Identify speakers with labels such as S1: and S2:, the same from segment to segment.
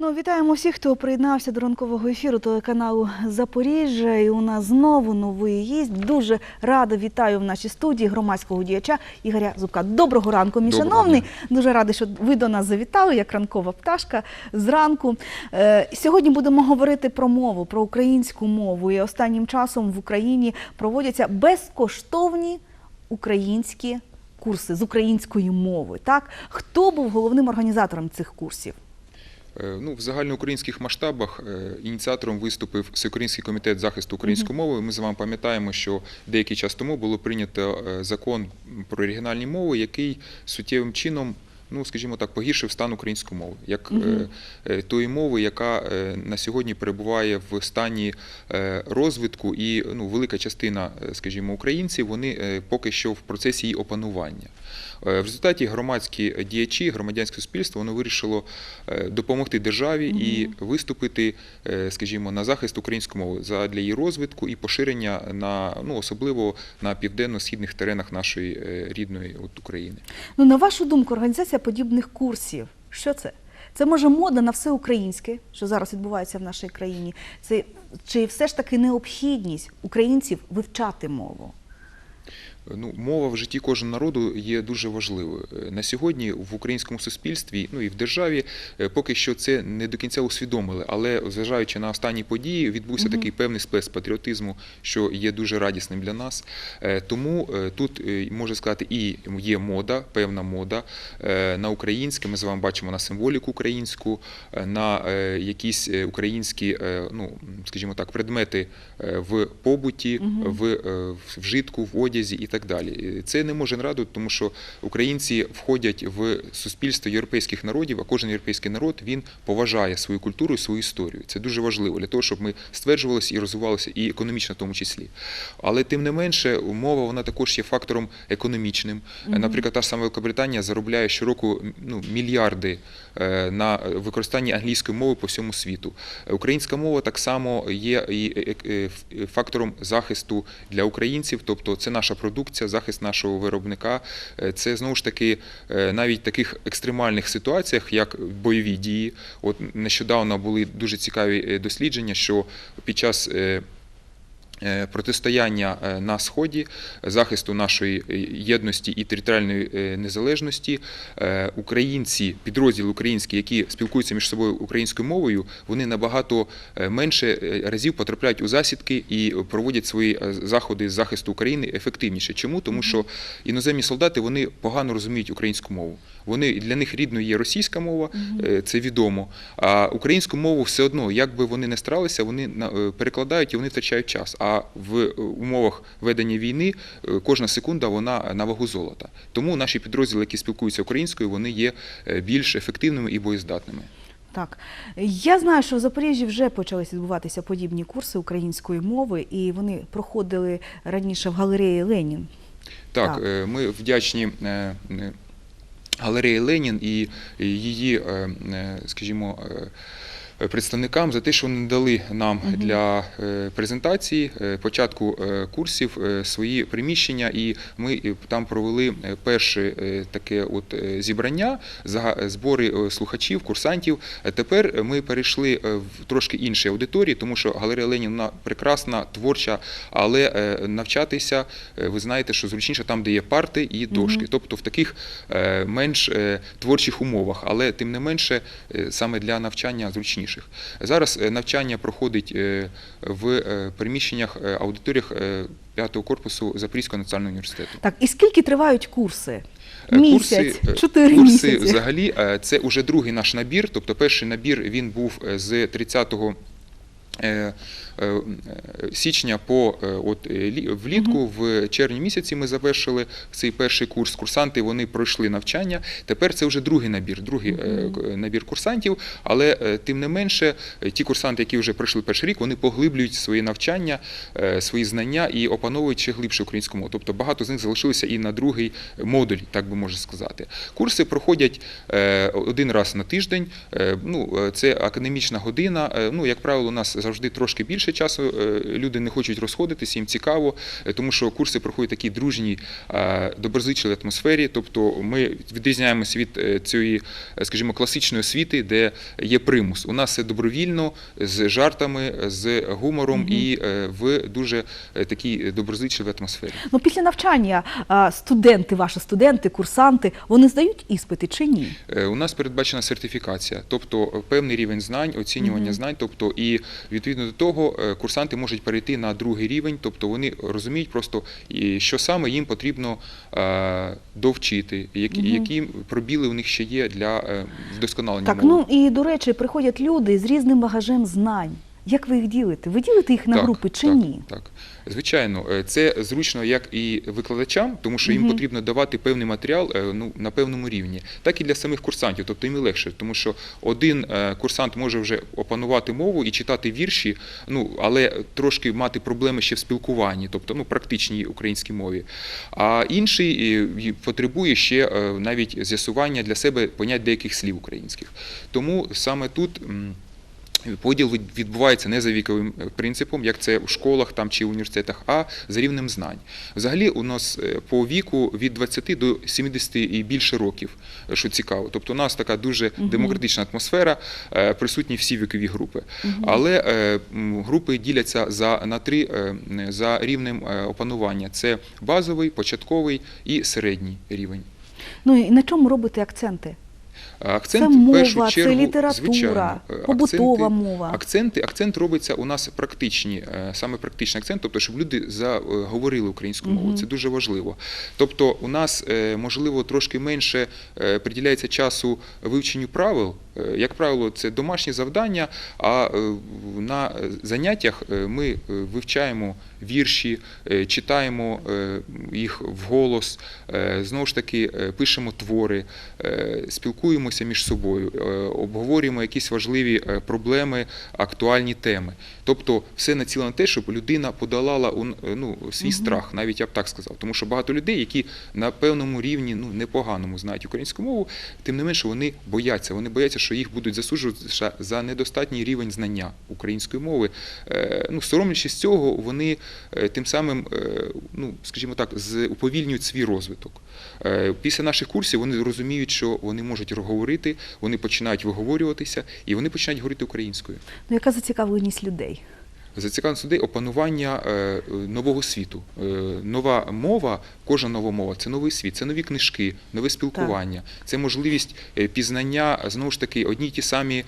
S1: Ну, вітаємо всіх, хто приєднався до ранкового ефіру телеканалу Запоріжжя. І у нас знову новий гість. Дуже рада вітаю в нашій студії громадського діяча Ігоря Зубка. Доброго ранку, мій
S2: Доброго
S1: шановний. Дуже рада, що ви до нас завітали, як ранкова пташка зранку. Е, сьогодні будемо говорити про мову, про українську мову. І останнім часом в Україні проводяться безкоштовні українські курси з української мови. Так, хто був головним організатором цих курсів?
S2: Е, Ну, в загальноукраїнських масштабах е, ініціатором виступив Всеукраїнський комітет захисту української мови. Ми з вами пам'ятаємо, що деякий час тому було прийнято е, закон про регіональні мови, який суттєвим чином. Ну, скажімо так, погіршив стан української мови, як е, е, тої мови, яка е, на сьогодні перебуває в стані е, розвитку, і ну, велика частина, скажімо, українців, вони е, поки що в процесі її опанування. Е, В результаті громадські діячі, громадянське суспільство, воно вирішило е, допомогти державі і виступити, е, скажімо, на захист української мови для її розвитку і поширення на ну особливо на південно-східних теренах нашої рідної от України.
S1: Ну, на вашу думку, організація подібних курсів, що це? Це може мода на все українське, що зараз відбувається в нашій країні. Це чи все ж таки необхідність українців вивчати мову?
S2: Ну, мова в житті кожного народу є дуже важливою. Е, На сьогодні в українському суспільстві, ну і в державі, е, поки що це не до кінця усвідомили. Але зважаючи на останні події, відбувся
S1: Мгм.
S2: такий певний сплеск патріотизму, що є дуже радісним для нас. Е, Тому тут можна сказати, і є мода, певна мода на українське. Ми з вами бачимо на символіку українську, на якісь українські, ну скажімо так, предмети в побуті, е, в вжитку, в одязі і так далі. Е, Це не може не радувати, тому що українці входять в суспільство європейських народів, а кожен європейський народ він поважає свою культуру і свою історію. Це дуже важливо для того, щоб ми стверджувалися і розвивалися, і економічно в тому числі. Але тим не менше, мова вона також є фактором економічним. Наприклад, та ж сама Великобританія заробляє щороку ну, мільярди е, на використанні англійської мови по всьому світу. Українська мова так само є і е, е, фактором захисту для українців, тобто це наша продукція, захист нашого виробника. Е, Це знову ж таки е, навіть в таких екстремальних ситуаціях, як бойові дії. От нещодавно були дуже цікаві е, дослідження, що під час протистояння е, на сході, захисту нашої е, єдності і територіальної е, незалежності, е, українці, підрозділи українські, які спілкуються між собою українською мовою, вони набагато е, менше е, разів потрапляють у засідки і проводять свої е, заходи з захисту України ефективніше. Чому? Тому що іноземні солдати вони погано розуміють українську мову. Вони для них рідною є російська мова, е, це відомо. А українську мову все одно, як би вони не старалися, вони е, перекладають і вони втрачають час. А в е, умовах ведення війни кожна секунда вона на вагу золота. Тому наші підрозділи, які спілкуються українською, вони є більш ефективними і боєздатними.
S1: Так, я знаю, що в Запоріжжі вже почалися відбуватися подібні курси української мови, і вони проходили раніше в галереї Ленін.
S2: Так,
S1: Так.
S2: ми вдячні галереї Ленін і її, е, е, скажімо, е, представникам за те, що вони дали нам для е, презентації е, початку е, курсів е, свої приміщення, і ми е, там провели е, перше е, таке от е, зібрання, збори е, слухачів, курсантів. Е, Тепер ми перейшли е, в трошки інші аудиторії, тому що галерея Ленін вона прекрасна, творча, але е, навчатися, е, ви знаєте, що зручніше там, де є парти і дошки, тобто в таких е, менш е, творчих умовах, але тим не менше е, саме для навчання зручніших. Зараз е, навчання проходить е, в е, приміщеннях аудиторіях п'ятого корпусу Запорізького національного університету.
S1: Так, і скільки тривають курси? Місяць,
S2: е,
S1: чотири
S2: курси
S1: місяці.
S2: взагалі це вже другий наш набір. Тобто перший набір він був з 30 е, е, січня по е, от е, влітку, в червні місяці ми завершили цей перший курс. Курсанти вони пройшли навчання. Тепер це вже другий набір, другий е, набір курсантів. Але е, тим не менше, е, ті курсанти, які вже пройшли перший рік, вони поглиблюють свої навчання, е, свої знання і опановують ще глибше українську мову. Тобто багато з них залишилися і на другий модуль, так би можна сказати. Курси проходять е, один раз на тиждень. Е, Ну, е, це академічна година. Е, Ну, як правило, у нас за завжди трошки більше часу. е, Люди не хочуть розходитися, їм цікаво, е, тому що курси проходять в такій дружній, е, доброзичливій атмосфері. Тобто ми відрізняємося від цієї, скажімо, класичної освіти, де є примус. У нас все добровільно, з жартами, з гумором і в дуже такій доброзичливій атмосфері.
S1: Ну, після навчання студенти, ваші студенти, курсанти, вони здають іспити чи ні?
S2: У нас передбачена сертифікація, тобто певний рівень знань, оцінювання знань. Тобто, і відповідно до того е, курсанти можуть перейти на другий рівень, тобто вони розуміють просто, що саме їм потрібно е, довчити, які, які пробіли у них ще є для е, вдосконалення
S1: Так,
S2: мови.
S1: ну і до речі, приходять люди з різним багажем знань. Як ви їх ділите? Ви ділите їх на
S2: Так,
S1: групи чи
S2: так,
S1: ні?
S2: Так, звичайно, е, це зручно як і викладачам, тому що їм
S1: Мгм.
S2: потрібно давати певний матеріал е, ну, на певному рівні, так і для самих курсантів, тобто їм і легше, тому що один е, курсант може вже опанувати мову і читати вірші, ну але трошки мати проблеми ще в спілкуванні, тобто ну практичній українській мові. А інший потребує ще навіть з'ясування для себе понять деяких слів українських. Тому саме тут. Поділ відбувається не за віковим е, принципом, як це у школах там чи університетах, а за рівнем знань. Взагалі, у нас е, по віку від 20 до 70 і більше років, е, що цікаво. Тобто, у нас така дуже демократична атмосфера, присутні всі вікові групи. Але групи діляться за на три за рівнем опанування: це базовий, початковий і середній рівень.
S1: Ну і на чому робите акценти?
S2: Акцент
S1: Це
S2: в
S1: мова,
S2: першу
S1: це
S2: чергу,
S1: література,
S2: звичайно, е,
S1: побутова
S2: акценти-
S1: мова.
S2: Акценти, акцент робиться у нас практичні, е, саме практичний акцент, тобто, щоб люди заговорили українську мову. Це дуже важливо. Тобто, у нас е, можливо трошки менше е, приділяється часу вивченню правил. Е, Як правило, це домашні завдання. А е, на заняттях е, ми е, вивчаємо вірші, е, читаємо е, їх вголос, е, знову ж таки пишемо твори, спілкуємося між собою, обговорюємо якісь важливі проблеми, актуальні теми. Тобто, все націлено на те, щоб людина подолала ну, свій страх, навіть я б так сказав. Тому що багато людей, які на певному рівні ну непоганому знають українську мову, тим не менше вони бояться. Вони бояться, що їх будуть засуджувати за- недостатній рівень знання української мови. Ну, соромлячись цього, вони тим самим, е, ну скажімо так, уповільнюють свій розвиток. Е, Після наших курсів вони розуміють, що вони можуть говорити, вони починають виговорюватися і вони починають говорити українською.
S1: Ну яка зацікавленість людей?
S2: Зацікавленість людей опанування е, нового світу. Е, Нова мова, кожна нова мова це новий світ, це нові книжки, нове спілкування, це можливість е, пізнання. Знову ж таки, одні й ті самі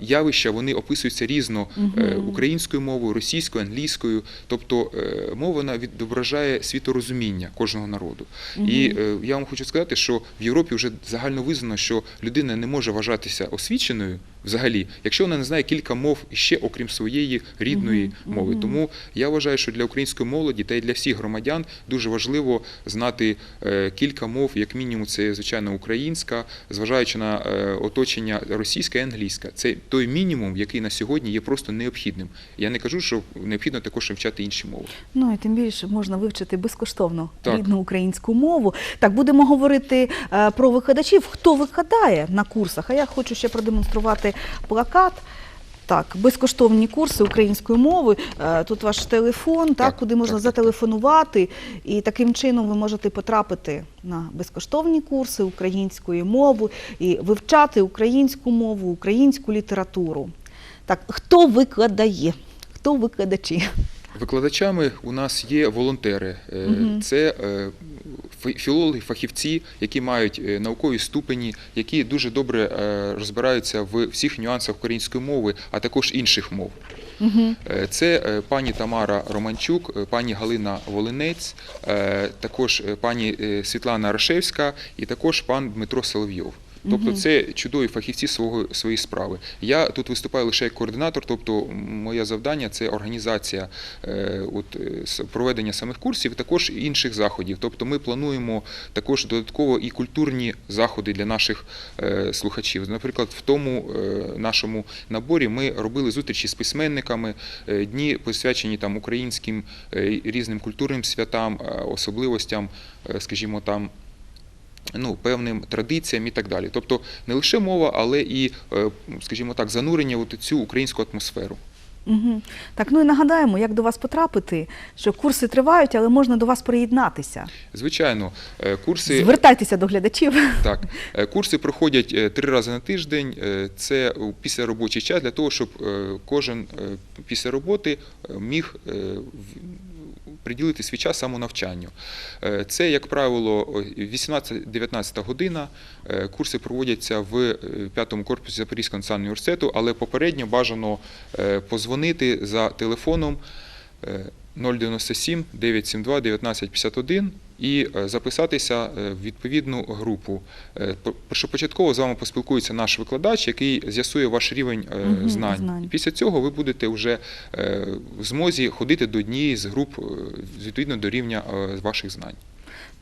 S2: явища вони описуються різно е, українською мовою, російською, англійською. Тобто мова вона відображає світорозуміння кожного народу. І е, я вам хочу сказати, що в Європі вже загально визнано, що людина не може вважатися освіченою взагалі, якщо вона не знає кілька мов ще окрім своєї рідної мови. Тому я вважаю, що для української молоді та й для всіх громадян дуже важливо знати е, кілька мов, як мінімум, це звичайно українська, зважаючи на е, оточення російська і англійська. Це той мінімум, який на сьогодні є просто необхідним. Я не кажу, що необхідно також вивчати інші мови.
S1: Ну і тим більше можна вивчити безкоштовно
S2: Так.
S1: рідну українську мову. Так, будемо говорити е, про викладачів, хто викладає на курсах. А я хочу ще продемонструвати плакат. Так, безкоштовні курси української мови. Е, Тут ваш телефон, так,
S2: Так,
S1: куди можна
S2: так,
S1: зателефонувати, і таким чином ви можете потрапити на безкоштовні курси української мови і вивчати українську мову, українську літературу. Так, хто викладає? Хто викладачі?
S2: Викладачами у нас є волонтери. Е, Це е, філологи, фахівці, які мають е, наукові ступені, які дуже добре е, розбираються в всіх нюансах української мови, а також інших мов. Е, Це пані Тамара Романчук, пані Галина Волинець, також пані Світлана Рашевська і також пан Дмитро Соловйов. Тобто це чудові фахівці свого своєї справи. Я тут виступаю лише як координатор, тобто моє завдання це організація е, от, е, проведення самих курсів, також інших заходів. Тобто ми плануємо також додатково і культурні заходи для наших е, слухачів. Наприклад, в тому нашому наборі ми робили зустрічі з письменниками, дні посвячені там українським різним культурним святам, особливостям, скажімо там ну, певним традиціям і так далі. Тобто не лише мова, але і, е, скажімо так, занурення у цю українську атмосферу.
S1: Угу. Так, ну і нагадаємо, як до вас потрапити, що курси тривають, але можна до вас приєднатися.
S2: Звичайно, е, курси
S1: Звертайтеся до глядачів.
S2: Так, е, курси проходять три рази на тиждень. Це у післяробочий час для того, щоб кожен після роботи міг в- приділити свій час самонавчанню. Е, Це, як правило, 18-19 година. Е, Курси проводяться в е, п'ятому корпусі Запорізького національного університету, але попередньо бажано позвонити за телефоном е, 097 972 1951 і е, записатися е, в відповідну групу. Е, Першопочатково з вами поспілкується наш викладач, який з'ясує ваш рівень знань. Після цього ви будете вже в змозі ходити до однієї з груп відповідно до рівня ваших знань.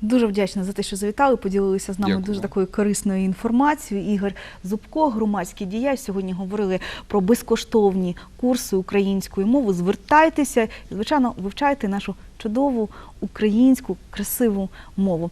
S1: Дуже вдячна за те, що завітали, поділилися з нами
S2: Дякую
S1: дуже такою корисною інформацією. Ігор Зубко, громадський діяч. Сьогодні говорили про безкоштовні курси української мови. Звертайтеся і, звичайно, вивчайте нашу чудову українську красиву мову.